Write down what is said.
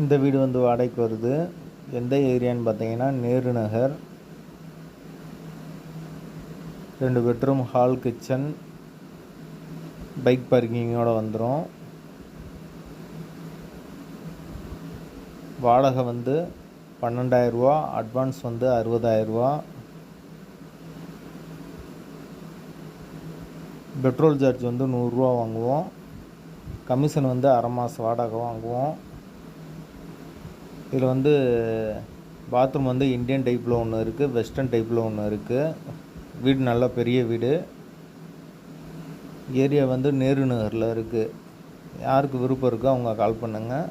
இந்த வீடு வந்து வாடகைக்கு வருது. எந்த ஏரியான்னு பார்த்தீங்கன்னா நேரு நகர். ரெண்டு பெட்ரூம் ஹால் கிச்சன். பைக் பார்க்கிங்கோட வந்துடும் வாடகை வந்து பன்னெண்டாயிரரூவா அட்வான்ஸ் வந்து அறுபதாயிரரூவா. பெட்ரோல் சார்ஜ் வந்து நூறுரூவா வாங்குவோம். கமிஷன் வந்து அரை மாதம் வாடகை வாங்குவோம். இதில் வந்து பாத்ரூம் வந்து இந்தியன் டைப்பில் ஒன்று இருக்குது வெஸ்டர்ன் டைப்பில் ஒன்று இருக்குது வீடு நல்ல பெரிய வீடு. ஏரியா வந்து நேரு நகரில் இருக்குது யாருக்கு விருப்பம் இருக்கோ அவங்க கால் பண்ணுங்கள்